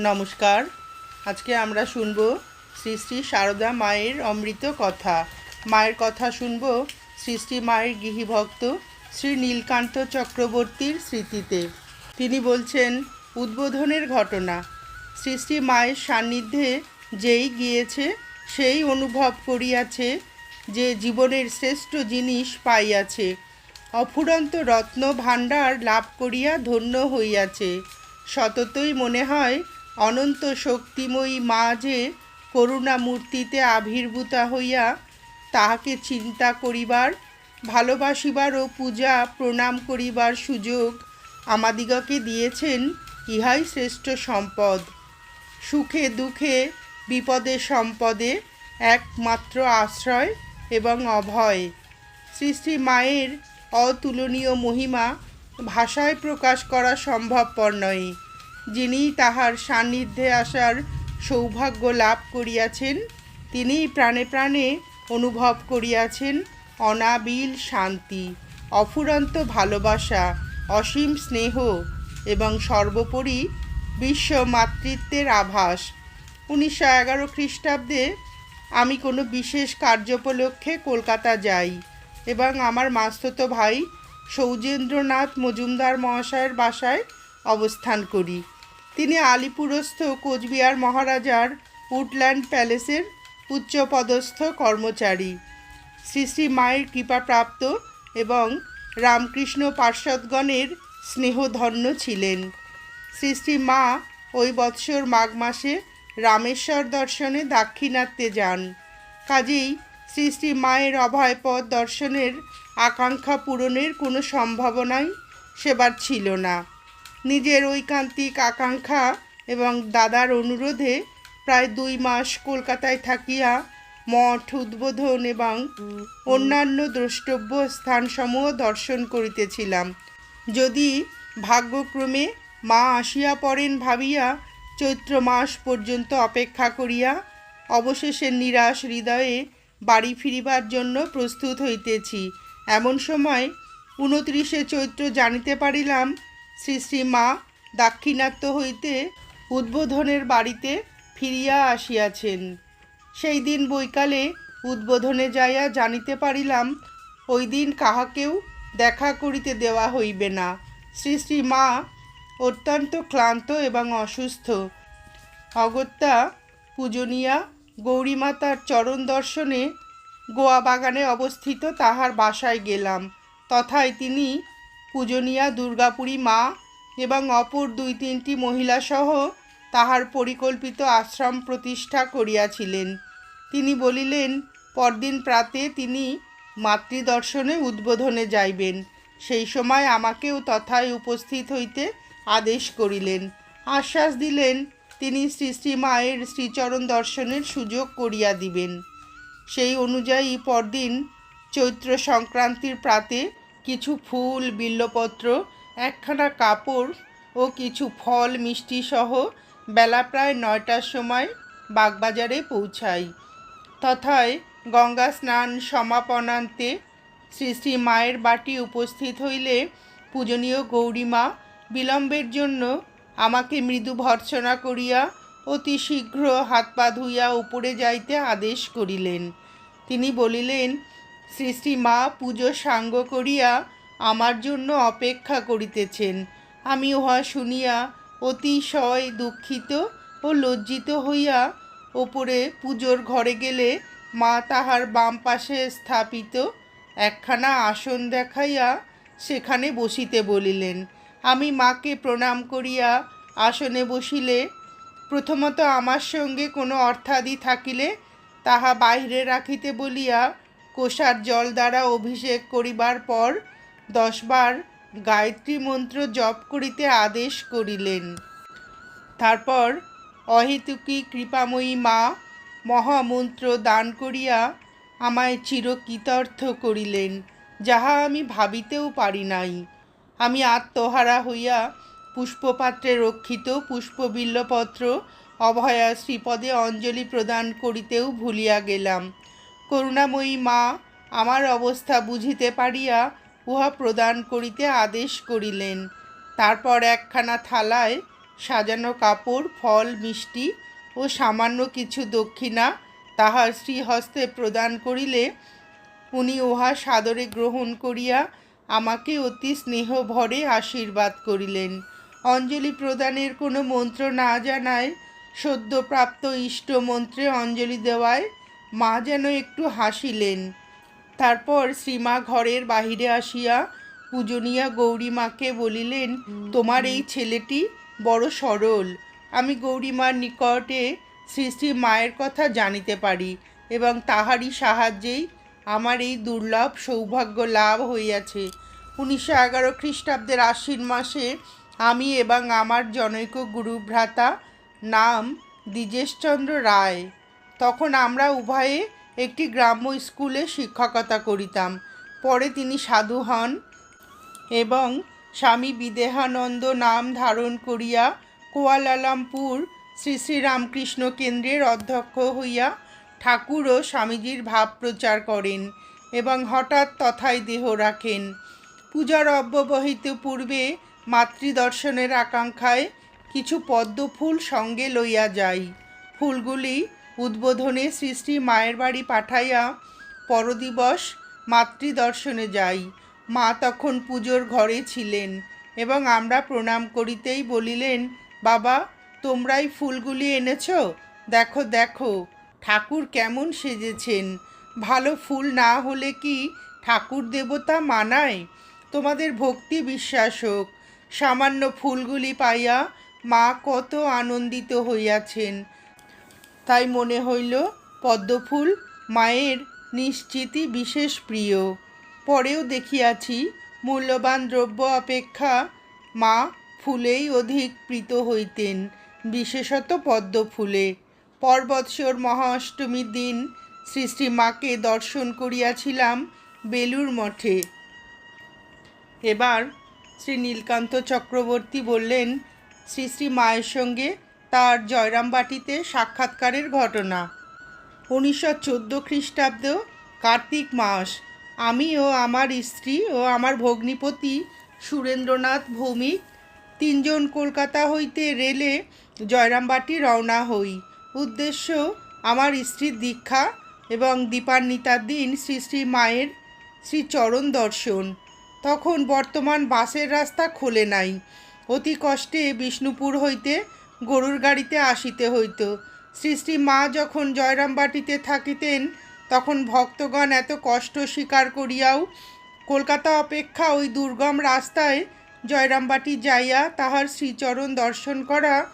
নমস্কার। আজকে আমরা শুনব শ্রী শ্রী সারদা মায়ের অমৃত কথা। মায়ের কথা শুনব শ্রী শ্রী মায়ের গৃহীভক্ত শ্রী নীলকান্ত চক্রবর্তীর স্মৃতিতে। তিনি বলছেন, উদ্বোধনের ঘটনা। শ্রী শ্রী মায়ের সান্নিধ্যে যেই গিয়েছে, সেই অনুভব করিয়াছে যে জীবনের শ্রেষ্ঠ জিনিস পাইয়াছে। অফুরন্ত রত্ন ভাণ্ডার লাভ করিয়া ধন্য হইয়াছে। সততই মনে হয় অনন্ত শক্তিময়ী মা যে করুণামূর্তিতে আবির্ভূতা হইয়া তাহাকে চিন্তা করিবার, ভালোবাসিবার ও পূজা প্রণাম করিবার সুযোগ আমাদিগকে দিয়েছেন, ইহাই শ্রেষ্ঠ সম্পদ। সুখে দুঃখে, বিপদে সম্পদে একমাত্র আশ্রয় এবং অভয়। শ্রী শ্রী মায়ের অতুলনীয় মহিমা ভাষায় প্রকাশ করা সম্ভবপর নয়। যিনি তাহার সান্নিধ্যে আসার সৌভাগ্য লাভ করিয়াছেন, তিনি প্রাণে প্রাণে অনুভব করিয়াছেন অনাবিল শান্তি, অফুরন্ত ভালোবাসা, অসীম স্নেহ এবং সর্বোপরি বিশ্ব মাতৃত্বের আভাস। উনিশশো এগারো খ্রিস্টাব্দে আমি কোনো বিশেষ কার্যোপলক্ষে কলকাতা যাই এবং আমার মাস্ততো ভাই সৌজেন্দ্রনাথ মজুমদার মহাশয়ের বাসায় অবস্থান করি। তিনি আলিপুরস্থ কোচবিহার মহারাজার উডল্যান্ড প্যালেসের উচ্চপদস্থ কর্মচারী। শ্রী শ্রী মায়ের কৃপাপ্রাপ্ত এবং রামকৃষ্ণ পার্ষদগণের স্নেহধন্য ছিলেন। শ্রী শ্রী মা ওই বৎসর মাঘ মাসে রামেশ্বর দর্শনে দাক্ষিণাত্যে যান। কাজেই শ্রী শ্রী মায়ের অভয়পদ দর্শনের আকাঙ্ক্ষা পূরণের কোনো সম্ভাবনাই সেবার ছিল না। নিজের ঐকান্তিক আকাঙ্ক্ষা এবং দাদার অনুরোধে প্রায় দুই মাস কলকাতায় থাকিয়া মঠ উদ্বোধন এবং অন্যান্য দ্রষ্টব্য স্থানসমূহ দর্শন করিতেছিলাম। যদি ভাগ্যক্রমে মা আসিয়া পড়েন ভাবিয়া চৈত্র মাস পর্যন্ত অপেক্ষা করিয়া, অবশেষে নিরাশ হৃদয়ে বাড়ি ফিরিবার জন্য প্রস্তুত হইতেছি। এমন সময় উনত্রিশে চৈত্র জানিতে পারিলাম শ্রী শ্রী মা দাক্ষিণাত্য হইতে উদ্বোধনের বাড়িতে ফিরিয়া আসিয়াছেন। সেই দিন বৈকালে উদ্বোধনে যাইয়া জানিতে পারিলাম, ওই দিন কাহাকেও দেখা করিতে দেওয়া হইবে না। শ্রী শ্রী মা অত্যন্ত ক্লান্ত এবং অসুস্থ। অগত্যা পূজনীয়া গৌরীমাতার চরণ দর্শনে গোয়া বাগানে অবস্থিত তাহার বাসায় গেলাম। তথায় তিনি পূজনীয়া, দুর্গাপুরী মা এবং অপর দুই তিনটি মহিলাসহ তাহার পরিকল্পিত আশ্রম প্রতিষ্ঠা করিয়াছিলেন। তিনি বলিলেন, পরদিন প্রাতে তিনি মাতৃদর্শনে উদ্বোধনে যাইবেন। সেই সময় আমাকেও তথায় উপস্থিত হইতে আদেশ করিলেন। আশ্বাস দিলেন, তিনি শ্রী শ্রী মায়ের শ্রীচরণ দর্শনের সুযোগ করিয়া দিবেন। সেই অনুযায়ী পরদিন চৈত্র সংক্রান্তির প্রাতে কিছু ফুল, বিল্লপত্র, একখানা কাপড় ও কিছু ফল, মিষ্টি সহ বেলা প্রায় নয়টার সময় বাগবাজারে পৌঁছাই। তথায় গঙ্গা স্নান সমাপনান্তে শ্রী শ্রী মায়ের বাটি উপস্থিত হইলে পূজনীয় গৌরীমা বিলম্বের জন্য আমাকে মৃদু ভর্ৎসনা করিয়া অতি শীঘ্র হাত পা ধুইয়া উপরে যাইতে আদেশ করিলেন। তিনি বলিলেন শ্রী মা পুজো সাঙ্গ করিয়া আমার জন্য অপেক্ষা করিতেছেন। আমি উহা শুনিয়া অতিশয় দুঃখিত ও লজ্জিত হইয়া ওপরে পুজোর ঘরে গেলে মা তাহার বাম পাশে স্থাপিত একখানা আসন দেখাইয়া সেখানে বসিতে বলিলেন। আমি মাকে প্রণাম করিয়া আসনে বসিলে প্রথমত আমার সঙ্গে কোনো অর্থাদি থাকিলে তাহা বাহিরে রাখিতে বলিয়া কোষার জল দ্বারা অভিষেক করিবার পর দশবার গায়ত্রী মন্ত্র জপ করিতে আদেশ করিলেন। তারপর অহেতুকী কৃপাময়ী মা মহামন্ত্র দান করিয়া আমায় চিরকৃতার্থ করিলেন, যাহা আমি ভাবিতেও পারি নাই। আমি আত্মহারা হইয়া পুষ্পপাত্রে রক্ষিত পুষ্পবিল্লপত্র অভয়া শ্রীপদে অঞ্জলি প্রদান করিতেও ভুলিয়া গেলাম। করুণাময়ী মা, আমার অবস্থা বুঝিতে পারিয়া উহা প্রদান করিতে আদেশ করিলেন। তারপর একখানা থালায় সাজানো কাপড়, ফল, মিষ্টি ও সামান্য কিছু দক্ষিণা তাহার শ্রীহস্তে প্রদান করিলে উনি উহা সাদরে গ্রহণ করিয়া আমাকে অতি স্নেহ ভরে আশীর্বাদ করিলেন। অঞ্জলি প্রদানের কোনো মন্ত্র না জানায় সদ্যপ্রাপ্ত ইষ্ট মন্ত্রে অঞ্জলি দেওয়ায় মা যেন একটু হাসিলেন। তারপর শ্রীমা ঘরের বাহিরে আসিয়া পূজনীয়া গৌরীমাকে বলিলেন, তোমার এই ছেলেটি বড় সরল। আমি গৌরীমার নিকটে শ্রী শ্রী মায়ের কথা জানিতে পারি এবং তাহারই সাহায্যেই আমার এই দুর্লভ সৌভাগ্য লাভ হইয়াছে। উনিশশো এগারো খ্রিস্টাব্দের আশ্বিন মাসে আমি এবং আমার জনৈক গুরুভ্রাতা নাম দ্বিজেশচন্দ্র রায়। তখন আমরা উভয়ে একটি গ্রাম্য স্কুলে শিক্ষকতা করিতাম। পরে তিনি সাধু হন এবং স্বামী বিদেহানন্দ নাম ধারণ করিয়া কোয়ালালামপুর শ্রী শ্রী রামকৃষ্ণ কেন্দ্রের অধ্যক্ষ হইয়া ঠাকুর ও স্বামীজির ভাব প্রচার করেন এবং হঠাৎ তথায় দেহ রাখেন। পূজার অব্যবহিত পূর্বে মাতৃদর্শনের আকাঙ্ক্ষায় কিছু পদ্ম ফুল সঙ্গে লইয়া যাই। ফুলগুলি উদ্বোধনে শ্রী মায়ের বাড়ি পাঠাইয়া পরদিবস মাতৃদর্শনে যাই। মা তখন পুজোর ঘরে ছিলেন এবং আমরা প্রণাম করিতেই বলিলেন, বাবা, তোমরাই ফুলগুলি এনেছ? দেখো দেখো, ঠাকুর কেমন সেজেছেন। ভালো ফুল না হলে কি ঠাকুর দেবতা মানায়? তোমাদের ভক্তি বিশ্বাস হোক। সামান্য ফুলগুলি পাইয়া মা কত আনন্দিত হইয়াছেন। তাই মনে হইল পদ্মফুল মায়ের নিশ্চিতই বিশেষ প্রিয়। পরেও দেখিয়াছি মূল্যবান দ্রব্য অপেক্ষা মা ফুলেই অধিক প্রীত হইতেন, বিশেষত পদ্ম ফুলে পর্বৎসর মহা অষ্টমীর দিন শ্রী শ্রী মাকে দর্শন করিয়াছিলাম বেলুর মঠে। এবার শ্রী নীলকান্ত চক্রবর্তী বললেন, শ্রী শ্রী মায়ের সঙ্গে তার জয়রামবাটিতে সাক্ষাৎকারের ঘটনা। উনিশশো চোদ্দ খ্রিস্টাব্দ কার্তিক মাস। আমি ও আমার স্ত্রী ও আমার ভগ্নিপতি সুরেন্দ্রনাথ ভৌমিক তিনজন কলকাতা হইতে রেলে জয়রামবাটি রওনা হই। উদ্দেশ্য, আমার স্ত্রীর দীক্ষা এবং দীপান্বিতার দিন শ্রী শ্রী মায়ের শ্রীচরণ দর্শন। তখন বর্তমান বাসের রাস্তা খোলে নাই। অতি কষ্টে বিষ্ণুপুর হইতে গরুর গাড়িতে আসিতে হইত। শ্রী শ্রী মা যখন জয়রামবাটিতে থাকিতেন, তখন ভক্তগণ এত কষ্ট স্বীকার করিয়াও কলকাতা অপেক্ষা ওই দুর্গম রাস্তায় জয়রামবাটি যাইয়া তাহার শ্রীচরণ দর্শন করা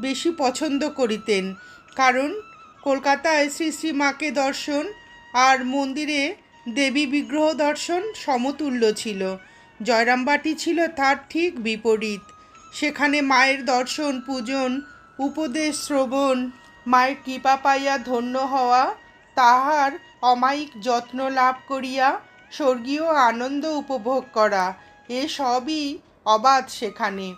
বেশি পছন্দ করিতেন। কারণ কলকাতায় শ্রী মাকে দর্শন আর মন্দিরে দেবী বিগ্রহ দর্শন সমতুল্য ছিল। জয়রামবাটি ছিল তার ঠিক বিপরীত। সেখানে মায়ের দর্শন, পূজন, উপদেশ শ্রবণ, মায়ের কৃপা পাইয়া ধন্য হওয়া, তাহার অমায়িক যত্ন লাভ করিয়া স্বর্গীয় আনন্দ উপভোগ করা, এ সবই অবাধ সেখানে।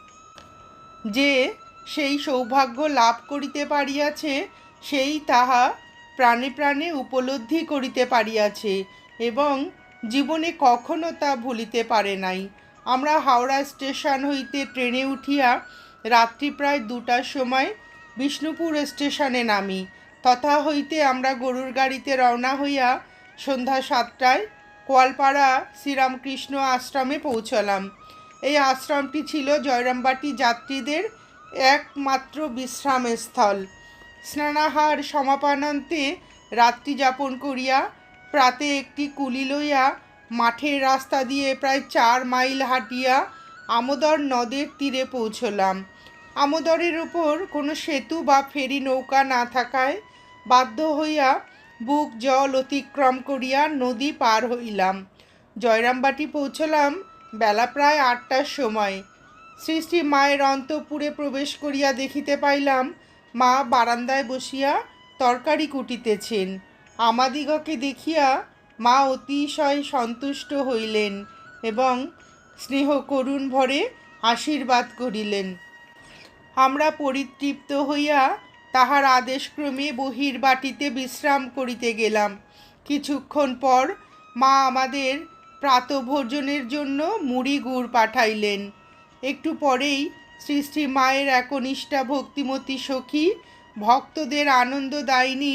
যে সেই সৌভাগ্য লাভ করিতে পারিয়াছে, সেই তাহা প্রাণে প্রাণে উপলব্ধি করিতে পারিয়াছে এবং জীবনে কখনো তা ভুলিতে পারে নাই। আমরা হাওড়া স্টেশন হইতে ট্রেনে উঠিয়া রাত্রি প্রায় দুটার সময় বিষ্ণুপুর স্টেশনে নামি। তথা হইতে আমরা গরুর গাড়িতে রওনা হইয়া সন্ধ্যা সাতটায় কোয়ালপাড়া শ্রীরামকৃষ্ণ আশ্রমে পৌঁছলাম। এই আশ্রমটি ছিল জয়রামবাটি যাত্রীদের একমাত্র বিশ্রামস্থল। স্নানাহার সমাপনান্তে রাত্রি যাপন করিয়া প্রাতে একটি কুলি লইয়া মাঠের রাস্তা দিয়ে প্রায় চার মাইল হাঁটিয়া আমোদর নদের তীরে পৌঁছলাম। আমোদরের উপর কোনো সেতু বা ফেরি নৌকা না থাকায় বাধ্য হইয়া বুক জল অতিক্রম করিয়া নদী পার হইলাম। জয়রামবাটি পৌঁছলাম বেলা প্রায় আটটার সময়। শ্রী মায়ের অন্তপুরে প্রবেশ করিয়া দেখিতে পাইলাম, মা বারান্দায় বসিয়া তরকারি কুটিতেছেন। আমাদিগকে দেখিয়া মা অতিশয় সন্তুষ্ট হইলেন এবং স্নেহ করুণ ভরে আশীর্বাদ করিলেন। আমরা পরিতৃপ্ত হইয়া তাহার আদেশক্রমে বহির বাটিতে বিশ্রাম করিতে গেলাম। কিছুক্ষণ পর মা আমাদের প্রাতভোজনের জন্য মুড়ি গুড় পাঠাইলেন। একটু পরেই শ্রী শ্রী মায়ের একনিষ্ঠা ভক্তিমতী সখী, ভক্তদের আনন্দদায়িনী,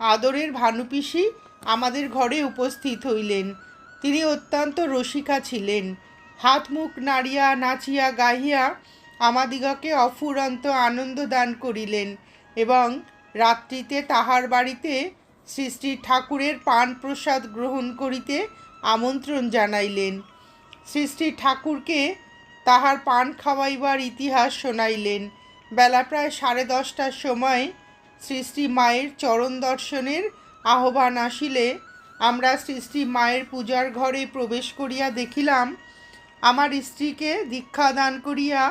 আদরের ভানুপিসি আমাদের ঘরে উপস্থিত হইলেন। তিনি অত্যন্ত রসিকা ছিলেন। হাত মুখ নাড়িয়া নাচিয়া গাহিয়া আমাদিগকে অফুরন্ত আনন্দ দান করিলেন এবং রাত্রিতে তাহার বাড়িতে শ্রী শ্রী ঠাকুরের পান প্রসাদ গ্রহণ করিতে আমন্ত্রণ জানাইলেন। শ্রী শ্রী ঠাকুরকে তাহার পান খাওয়াইবার ইতিহাস শোনাইলেন। বেলা প্রায় সাড়ে দশটার সময় শ্রী শ্রী মায়ের চরণ দর্শনের আহ্বান আসিলে আমরা শ্রী শ্রী মায়ের পূজার ঘরে প্রবেশ করিয়া দেখিলাম, আমার স্ত্রীকে দীক্ষা দান করিয়া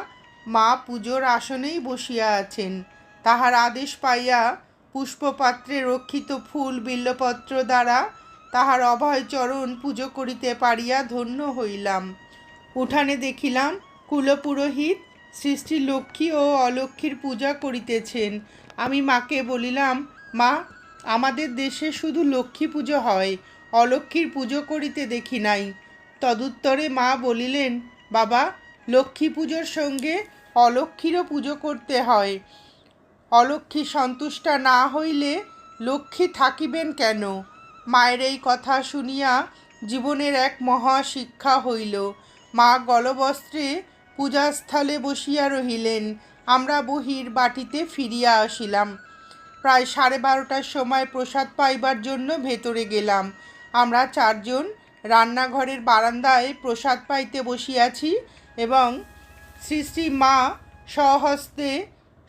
মা পুজোর আসনেই বসিয়া আছেন। তাহার আদেশ পাইয়া পুষ্পপাত্রে রক্ষিত ফুল বিল্লপত্র দ্বারা তাহার অভয় চরণ পুজো করিতে পারিয়া ধন্য হইলাম। উঠানে দেখিলাম কুলপুরোহিত সৃষ্টি লক্ষ্মী ও অলক্ষ্মীর পূজা করিতেছেন। আমি মাকে বলিলাম, মা আমাদের দেশে শুধু লক্ষ্মী পুজো হয়, অলক্ষ্মীর পুজো করিতে দেখি নাই। তদুত্তরে মা বলিলেন, বাবা, লক্ষ্মী পুজোর সঙ্গে অলক্ষ্মীরও পুজো করতে হয়। অলক্ষ্মী সন্তুষ্টা না হইলে লক্ষ্মী থাকিবেন কেন? মায়ের এই কথা শুনিয়া জীবনের এক মহা শিক্ষা হইল। মা গলবস্ত্রে পূজাস্থলে বসিয়া রহিলেন। আমরা বহির বাটিতে ফিরিয়া আসিলাম। প্রায় সাড়ে বারোটার সময় প্রসাদ পাইবার জন্য ভেতরে গেলাম। আমরা চারজন রান্নাঘরের বারান্দায় প্রসাদ পাইতে বসিয়াছি এবং শ্রী শ্রী মা স্বহস্তে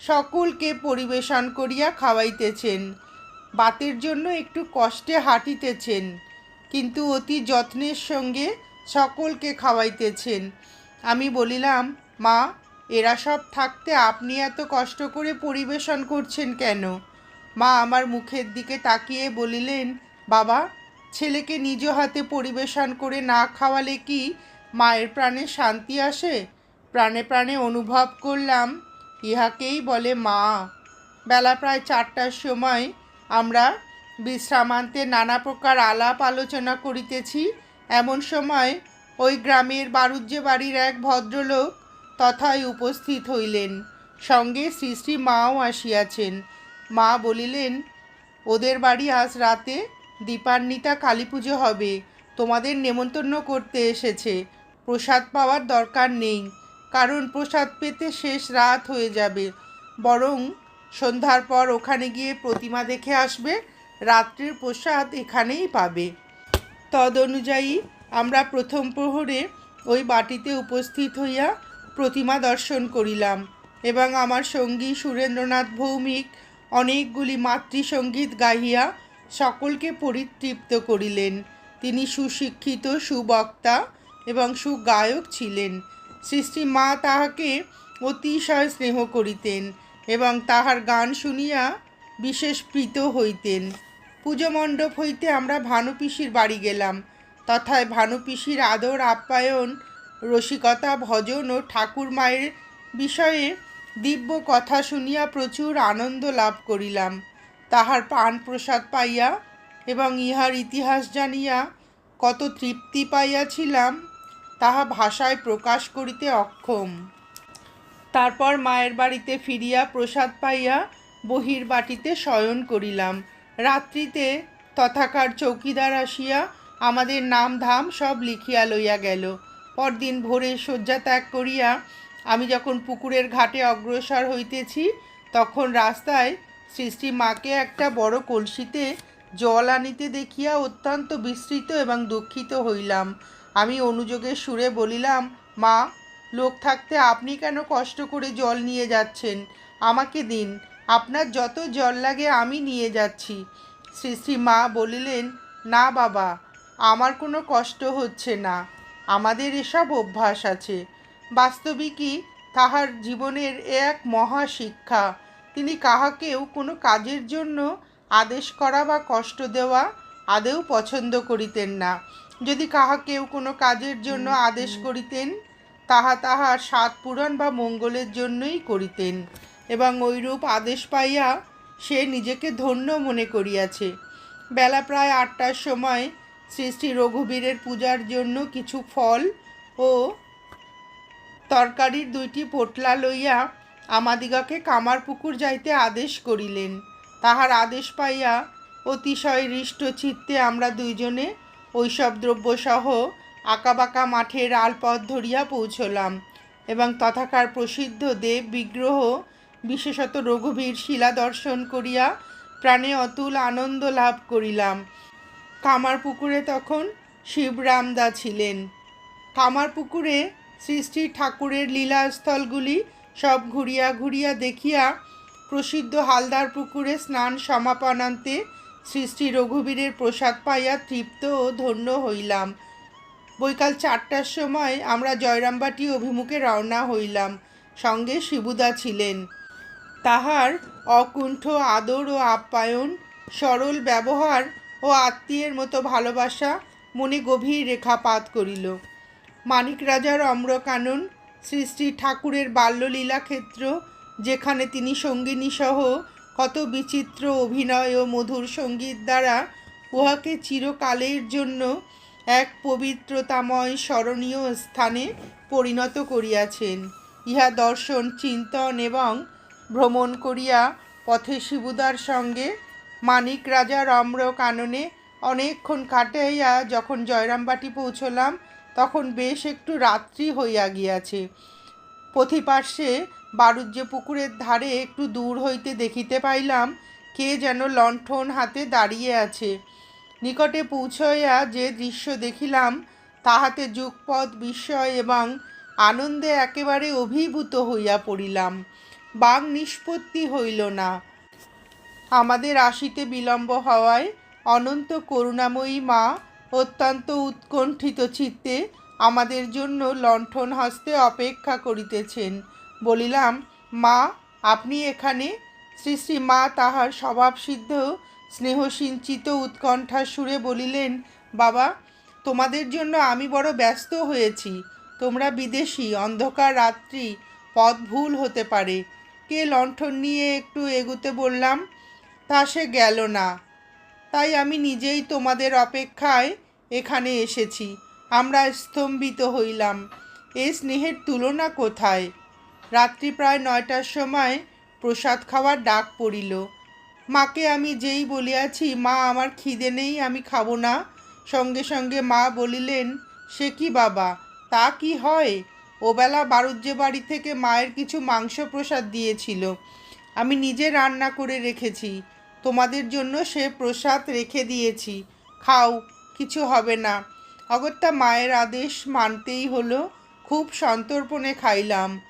সকলকে পরিবেশন করিয়া খাওয়াইতেছেন। বাতের জন্য একটু কষ্টে হাঁটিতেছেন, কিন্তু অতি যত্নের সঙ্গে সকলকে খাওয়াইতেছেন। আমি বলিলাম, মা, এরা সব থাকতে আপনি এত কষ্ট করে পরিবেশন করছেন কেন? মা আমার মুখের দিকে তাকিয়ে বলিলেন, বাবা, ছেলেকে নিজ হাতে পরিবেশন করে না খাওয়ালে কি মায়ের প্রাণে শান্তি আসে? প্রাণে প্রাণে অনুভব করলাম, ইহাকেই বলে মা। বেলা প্রায় চারটার সময় আমরা বিশ্রামান্তে নানা প্রকার আলাপ আলোচনা করিতেছি। এমন সময় ওই গ্রামের বারুজ্যে বাড়ির এক ভদ্রলোক তথায় উপস্থিত হইলেন। সঙ্গে শ্রী শ্রী মাও আসিয়াছেন। মা বলিলেন, ওদের বাড়ি আজ রাতে দীপান্বিতা কালী পুজো হবে। তোমাদের নেমন্তন্ন করতে এসেছে। প্রসাদ পাওয়ার দরকার নেই, কারণ প্রসাদ পেতে শেষ রাত হয়ে যাবে। বরং সন্ধ্যার পর ওখানে গিয়ে প্রতিমা দেখে আসবে, রাত্রির প্রসাদ এখানেই পাবে। তদ অনুযায়ী আমরা প্রথম প্রহরে ওই বাটিতে উপস্থিত হইয়া প্রতিমা দর্শন করিলাম এবং আমার সঙ্গী সুরেন্দ্রনাথ ভৌমিক অনেকগুলি মাতৃসঙ্গীত গাহিয়া সকলকে পরিতৃপ্ত করিলেন। তিনি সুশিক্ষিত, সুবক্তা এবং সুগায়ক ছিলেন। সৃষ্টি মা তাহাকে অতিশয় স্নেহ করিতেন এবং তাহার গান শুনিয়া বিশেষ প্রীত হইতেন। পুজো মণ্ডপ হইতে আমরা ভানুপিসির বাড়ি গেলাম। তথায় ভানুপিসির আদর, আপ্যায়ন, রসিকতা, ভজন ও ঠাকুর মায়ের বিষয়ে দিব্য কথা শুনিয়া প্রচুর আনন্দ লাভ করিলাম। তাহার পান প্রসাদ পাইয়া এবং ইহার ইতিহাস জানিয়া কত তৃপ্তি পাইয়াছিলাম, তাহা ভাষায় প্রকাশ করিতে অক্ষম। তারপর মায়ের বাড়িতে ফিরিয়া প্রসাদ পাইয়া বহির বাটিতে শয়ন করিলাম। রাত্রিতে তথাকার চৌকিদার আসিয়া আমাদের নাম ধাম সব লিখিয়া লইয়া গেল। পরদিন ভোরে শয্যা ত্যাগ করিয়া আমি যখন পুকুরের ঘাটে অগ্রসর হইতেছি, তখন রাস্তায় সৃষ্টি মাকে একটা বড় কলসিতে জল আনিতে দেখিয়া অত্যন্ত বিস্মৃত এবং দুঃখিত হইলাম। আমি অনুযোগের সুরে বলিলাম, মা, লোক থাকতে আপনি কেন কষ্ট করে জল নিয়ে যাচ্ছেন? আমাকে দিন, আপনার যত জল লাগে আমি নিয়ে যাচ্ছি। শ্রী মা বলিলেন, না বাবা, আমার কোনো কষ্ট হচ্ছে না। আমাদের এসব অভ্যাস আছে। বাস্তবিকই তাহার জীবনের এক মহা শিক্ষা তিনি কাহাকেও কোনো কাজের জন্য আদেশ করা বা কষ্ট দেওয়া আদেও পছন্দ করিতেন না। যদি কাহাকেও কোনো কাজের জন্য আদেশ করিতেন তাহা তাহার সাত পূরণ বা মঙ্গলের জন্যই করিতেন এবং ওইরূপ আদেশ পাইয়া সে নিজেকে ধন্য মনে করিয়াছে। বেলা প্রায় আটটার সময় শ্রী শ্রী রঘুবীরের পূজার জন্য কিছু ফল ও তরকারির দুইটি পোটলা লইয়া আমাদিগকে কামারপুকুর যাইতে আদেশ করিলেন। তাহার আদেশ পাইয়া অতিশয় হৃষ্ট চিত্তে আমরা দুইজনে ওইসব দ্রব্যসহ আঁকাবাঁকা মাঠের আলপথ ধরিয়া পৌঁছলাম এবং তথাকার প্রসিদ্ধ দেব বিগ্রহ, বিশেষত রঘুবীর শিলা দর্শন করিয়া প্রাণে অতুল আনন্দ লাভ করিলাম। কামারপুকুরে তখন শিবরামদা ছিলেন। কামারপুকুরে শ্রী শ্রী ঠাকুরের লীলাস্থলগুলি সব ঘুরিয়া ঘুরিয়া দেখিয়া প্রসিদ্ধ হালদার পুকুরে স্নান সমাপনান্তে শ্রী শ্রী রঘুবীরের প্রসাদ পাইয়া তৃপ্ত ও ধন্য হইলাম। বৈকাল চারটার সময় আমরা জয়রামবাটি অভিমুখে রওনা হইলাম। সঙ্গে শিবুদা ছিলেন। তাহার অকুণ্ঠ আদর ও আপ্যায়ন, সরল ব্যবহার ও আত্মীয়ের মতো ভালোবাসা মনে গভীর রেখাপাত করিল। মানিক রাজার অম্রকানন শ্রী শ্রী ঠাকুরের বাল্যলীলা ক্ষেত্র, যেখানে তিনি সঙ্গিনী সহ কত বিচিত্র অভিনয় ও মধুর সংগীত দ্বারা উহাকে চিরকালের জন্য এক পবিত্রতাময় স্মরণীয় স্থানে পরিণত করিয়াছেন। ইহা দর্শন, চিন্তন এবং ভ্রমণ করিয়া পথে শিবুদার সঙ্গে মানিক রাজার অম্র কাননে অনেকক্ষণ কাটাইয়া যখন জয়রামবাটি পৌঁছলাম তখন বেশ একটু রাত্রি হইয়া গিয়াছে। পথিপার্শ্বে বারুজ্য পুকুরের ধারে একটু দূর হইতে দেখিতে পাইলাম, কে যেন লণ্ঠন হাতে দাঁড়িয়ে আছে। নিকটে পৌঁছইয়া যে দৃশ্য দেখিলাম, তাহাতে যুগপৎ বিস্ময় এবং আনন্দে একেবারে অভিভূত হইয়া পড়িলাম। বাং নিষ্পত্তি হইল না। আমাদের আসিতে বিলম্ব হওয়ায় অনন্ত করুণাময়ী মা অত্যন্ত উৎকণ্ঠিত চিত্তে আমাদের জন্য লণ্ঠন হস্তে অপেক্ষা করিতেছেন। বলিলাম, মা, আপনি এখানে? শ্রী শ্রী মা তাহার স্বভাবসিদ্ধ স্নেহসিঞ্চিত উৎকণ্ঠার সুরে বলিলেন, বাবা, তোমাদের জন্য আমি বড় ব্যস্ত হয়েছি। তোমরা বিদেশি, অন্ধকার রাত্রি, পথ ভুল হতে পারে। কে লণ্ঠন নিয়ে একটু এগুতে বললাম, তা সে গেল না। তাই আমি নিজেই তোমাদের অপেক্ষায় এখানে এসেছি। আমরা স্তম্ভিত হইলাম। এ স্নেহের তুলনা কোথায়? রাত্রি প্রায় নয়টার সময় প্রসাদ খাওয়ার ডাক পড়িল। মাকে আমি যেই বলিয়াছি, মা, আমার খিদে নেই, আমি খাব না। সঙ্গে সঙ্গে মা বলিলেন, সে কি বাবা? তা কি হয়? ওবেলা বারুজ্য বাড়ি থেকে মায়ের কিছু মাংস প্রসাদ দিয়েছিল। আমি নিজে রান্না করে রেখেছি। তোমাদের জন্য সে প্রসাদ রেখে দিয়েছি। খাও কিছু হবে না। অগত্যা মায়ের আদেশ মানতেই হলো, খুব সন্তর্পণে খাইলাম।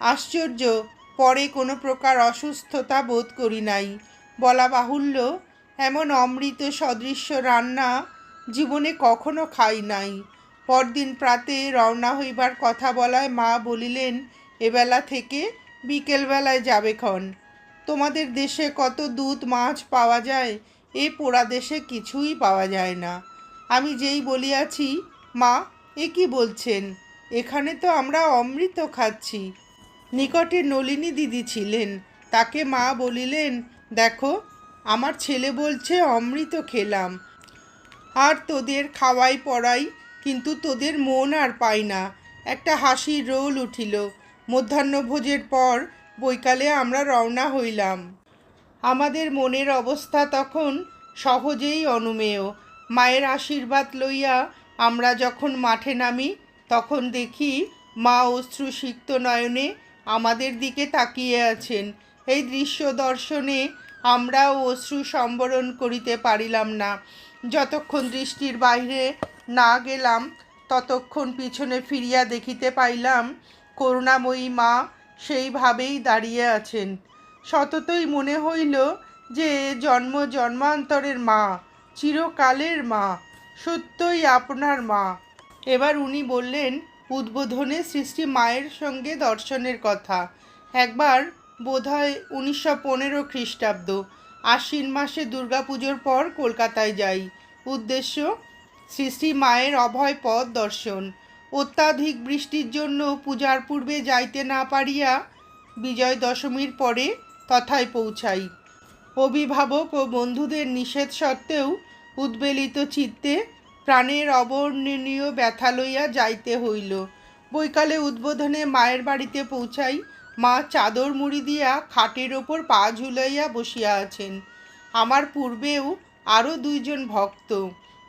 আশ্চর্য, পরে কোনো প্রকার অসুস্থতা বোধ করি নাই। বলা বাহুল্য, এমন অমৃত সদৃশ্য রান্না জীবনে কখনো খাই নাই। পরদিন প্রাতে রওনা হইবার কথা বলায় মা বলিলেন, এবেলা থেকে বিকেলবেলায় যাবে ক্ষণ। তোমাদের দেশে কত দুধ মাছ পাওয়া যায়, এ পোড়া দেশে কিছুই পাওয়া যায় না। আমি যেই বলিয়াছি, মা, এ কি বলছেন? এখানে তো আমরা অমৃত খাচ্ছি। নিকটে নলিনী দিদি ছিলেন। তাকে মা বলিলেন, দেখো, আমার ছেলে বলছে অমৃত খেলাম। আর তোদের খাওয়াই পড়াই, কিন্তু তোদের মন আর পাই না। একটা হাসির রোল উঠিল। মধ্যাহ্নভোজের পর বৈকালে আমরা রওনা হইলাম। আমাদের মনের অবস্থা তখন সহজেই অনুমেয়। মায়ের আশীর্বাদ লইয়া আমরা যখন মাঠে নামি, তখন দেখি মা অশ্রু সিক্ত নয়নে আমাদের দিকে তাকিয়ে আছেন। এই দৃশ্য দর্শনে আমরাও অশ্রু সম্বরণ করিতে পারিলাম না। যতক্ষণ দৃষ্টির বাইরে না গেলাম, ততক্ষণ পিছনে ফিরিয়া দেখিতে পাইলাম, করুণাময়ী মা সেইভাবেই দাঁড়িয়ে আছেন। সততই মনে হইল যে, জন্ম জন্মান্তরের মা। চিরকালের মা, সত্যই আপনার মা। এবার উনি বললেন, উদ্বোধনে সৃষ্টি মায়ের সঙ্গে দর্শনের কথা। একবার বোধহয় উনিশশো পনেরো খ্রিস্টাব্দ, আশ্বিন মাসে দুর্গাপুজোর পর কলকাতায় যাই। উদ্দেশ্য, সৃষ্টি মায়ের অভয় পথ দর্শন। অত্যাধিক বৃষ্টির জন্য পূজার পূর্বে যাইতে না পারিয়া বিজয় দশমীর পরে তথায় পৌঁছাই। অভিভাবক ও বন্ধুদের নিষেধ সত্ত্বেও উদ্বেলিত চিত্তে প্রাণের অবর্ণনীয় ব্যথা লইয়া যাইতে হইল। বৈকালে উদ্বোধনে মায়ের বাড়িতে পৌঁছাই মা চাদর মুড়ি দিয়া খাটের ওপর পা ঝুলাইয়া বসিয়া আছেন। আমার পূর্বেও আরও দুইজন ভক্ত,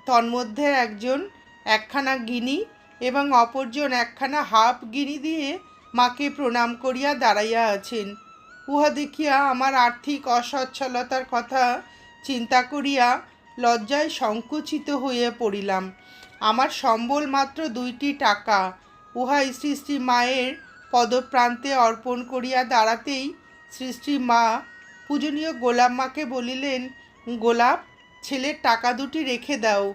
তন্মধ্যে একজন একখানা গিনি এবং অপরজন একখানা হাফ গিনি দিয়ে মাকে প্রণাম করিয়া দাঁড়াইয়া আছেন। উহা দেখিয়া আমার আর্থিক অসচ্ছলতার কথা চিন্তা করিয়া লজ্জায় সংকুচিত হয়ে পড়িলাম। আমার সম্বল মাত্র দুইটি টাকা। উহা শ্রী শ্রী মায়ের পদপ্রান্তে অর্পণ করিয়া দাঁড়াতেই শ্রী শ্রী মা পূজনীয় গোলাপ মাকে বলিলেন, গোলাপ, ছেলের টাকা দুটি রেখে দাও।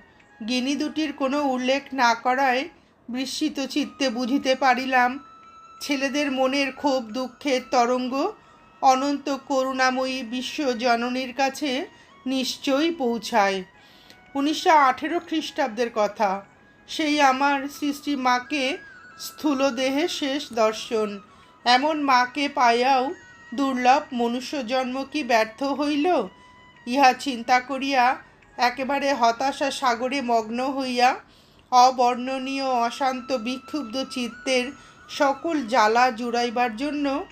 গিনি দুটির কোনো উল্লেখ না করায় বিস্মিত চিত্তে বুঝিতে পারিলাম, ছেলেদের মনের ক্ষোভ, দুঃখের তরঙ্গ অনন্ত করুণাময়ী বিশ্ব জননীর কাছে নিশ্চয়ই পৌঁছায়। উনিশশো আঠেরো খ্রিস্টাব্দের কথা। সেই আমার সৃষ্টি মাকে স্থূল দেহে শেষ দর্শন। এমন মাকে পাইয়াও দুর্লভ মনুষ্য জন্ম কি ব্যর্থ হইল? ইহা চিন্তা করিয়া একেবারে হতাশা সাগরে মগ্ন হইয়া অবর্ণনীয় অশান্ত বিক্ষুব্ধ চিত্তের সকল জ্বালা জুড়াইবার জন্য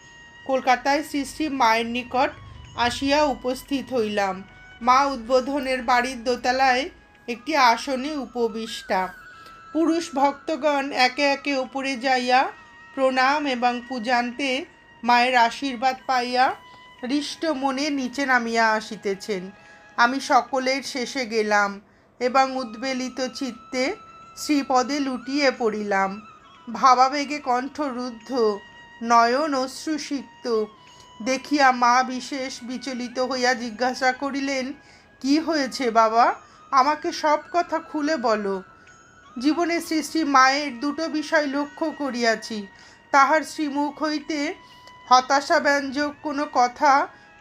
কলকাতায় শ্রী শ্রী মায়ের নিকট আসিয়া উপস্থিত হইলাম। মা উদ্বোধনের বাড়ির দোতলায় একটি আসনে উপবিষ্টা। পুরুষ ভক্তগণ একে একে উপরে যাইয়া প্রণাম এবং পূজান্তে মায়ের আশীর্বাদ পাইয়া হৃষ্ট মনে নিচে নামিয়া আসিতেছেন। আমি সকলের শেষে গেলাম এবং উদ্বেলিত চিত্তে শ্রীপদে লুটিয়ে পড়িলাম। ভাবাবেগে কণ্ঠরুদ্ধ, নয়ন অশ্রুসিক্ত দেখিয়া মা বিশেষ বিচলিত হইয়া জিজ্ঞাসা করিলেন, কি হয়েছে বাবা? আমাকে সব কথা খুলে বলো। জীবনে শ্রী মায়ের দুটো বিষয় লক্ষ্য করিয়াছি। তাহার শ্রীমুখ হইতে হতাশাব্যঞ্জক কোনো কথা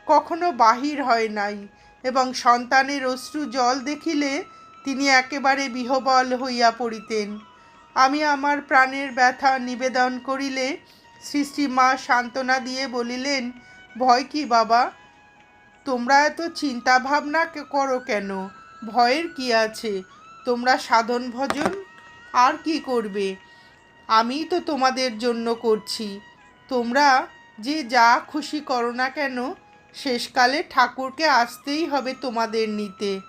কখনো বাহির হয় নাই এবং সন্তানের অশ্রু জল দেখিলে তিনি একেবারে বিহবল হইয়া পড়িতেন। আমি আমার প্রাণের ব্যথা নিবেদন করিলে শ্রী মা সান্ত্বনা দিয়ে বলিলেন, ভয় কি বাবা? তোমরা এত চিন্তা ভাবনা করো কেন? ভয়ের কি আছে? তোমরা সাধন ভজন? আর কি করবে? আমি তো তোমাদের জন্য করছি। তোমরা যে যা খুশি করো না কেন, শেষকালে ঠাকুরকে আসতেই হবে তোমাদের নিতে।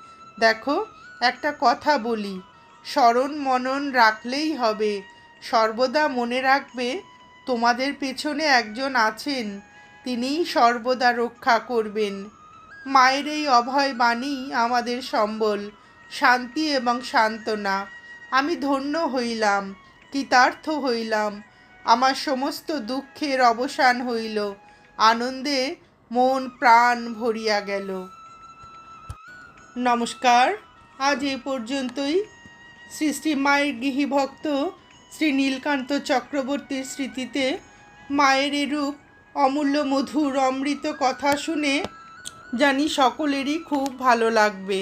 দেখো, একটা কথা বলি। স্মরণ মনন রাখলেই হবে। সর্বদা মনে রাখবে তোমাদের পেছনে একজন আছেন, তিনিই সর্বদা রক্ষা করবেন। মায়ের এই অভয় বাণী আমাদের সম্বল, শান্তি এবং সান্ত্বনা। আমি ধন্য হইলাম, কৃতার্থ হইলাম, আমার সমস্ত দুঃখের অবসান হইল, আনন্দে মন প্রাণ ভরিয়া গেল। নমস্কার, আজ এ পর্যন্তই। শ্রী মায়ের গৃহীভক্ত শ্রী নীলকান্ত চক্রবর্তীর স্মৃতিতে মায়ের এরূপ অমূল্য মধুর অমৃত কথা শুনে জানি সকলেরই খুব ভালো লাগবে।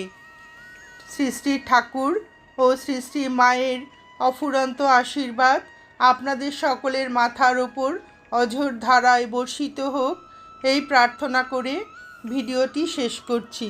শ্রী শ্রী ঠাকুর ও শ্রী শ্রী মায়ের অফুরন্ত আশীর্বাদ আপনাদের সকলের মাথার ওপর অঝোর ধারায় বর্ষিত হোক, এই প্রার্থনা করে ভিডিওটি শেষ করছি।